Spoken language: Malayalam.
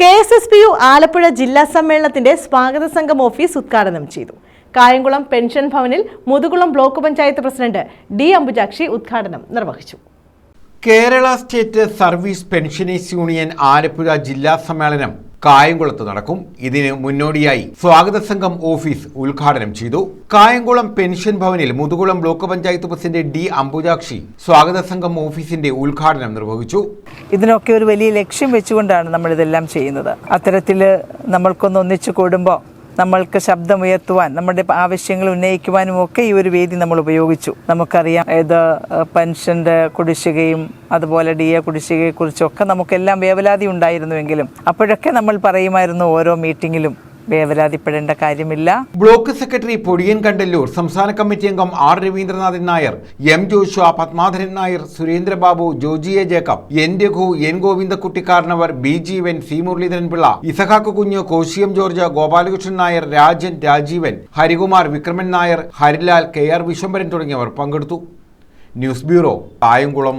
K S S P U Alappuzha ജില്ലാ സമ്മേളനത്തിന്റെ സ്വാഗത സംഘം ഓഫീസ് ഉദ്ഘാടനം ചെയ്തു. കായംകുളം പെൻഷൻ ഭവനിൽ Muthukulam block panchayat president D Ambujakshi ഉദ്ഘാടനം നിർവഹിച്ചു. Kerala state service pensioners union Alappuzha ജില്ലാ സമ്മേളനം കായംകുളത്ത് നടക്കും. ഇതിന് മുന്നോടിയായി സ്വാഗത സംഘം ഓഫീസ് ഉദ്ഘാടനം ചെയ്തു. കായംകുളം പെൻഷൻ ഭവനിൽ Muthukulam block panchayat president D Ambujakshi സ്വാഗത സംഘം ഓഫീസിന്റെ ഉദ്ഘാടനം നിർവഹിച്ചു. ഇതിനൊക്കെ ഒരു വലിയ ലക്ഷ്യം വെച്ചുകൊണ്ടാണ് നമ്മൾ ഇതെല്ലാം ചെയ്യുന്നത്. അത്തരത്തിൽ നമ്മൾക്കൊന്ന് ഒന്നിച്ചു കൂടുമ്പോൾ നമ്മൾക്ക് ശബ്ദമുയർത്തുവാൻ നമ്മുടെ ആവശ്യങ്ങൾ ഉന്നയിക്കുവാനും ഒക്കെ ഈ ഒരു വേദി നമ്മൾ ഉപയോഗിച്ചു. നമുക്കറിയാം ഏത് പെൻഷന്റെ കുടിശ്ശികയും അതുപോലെ ഡി എ കുടിശ്ശികയെക്കുറിച്ചൊക്കെ നമുക്കെല്ലാം വേവലാതി ഉണ്ടായിരുന്നുവെങ്കിലും അപ്പോഴൊക്കെ നമ്മൾ പറയുമായിരുന്നു ഓരോ മീറ്റിങ്ങിലും വേവലാതിപ്പെടേണ്ട കാര്യമില്ല. ബ്ലോക്ക് സെക്രട്ടറി പൊടിയൻ കണ്ടല്ലൂർ സംസ്ഥാന കമ്മിറ്റി അംഗം R Raveendranathan Nair M Joshua Padmadharan Nair Surendrababu Joji A Jacob N Raghu N Govindakutty Karanavar B Jeevan C Muraleedharan Pillai Isahak Kunju കോശിയം George Gopalakrishnan Nair Rajan Rajeevan Harikumar Vikraman Nair Harilal K R Viswambharan തുടങ്ങിയവർ പങ്കെടുത്തു. News bureau Kayamkulam.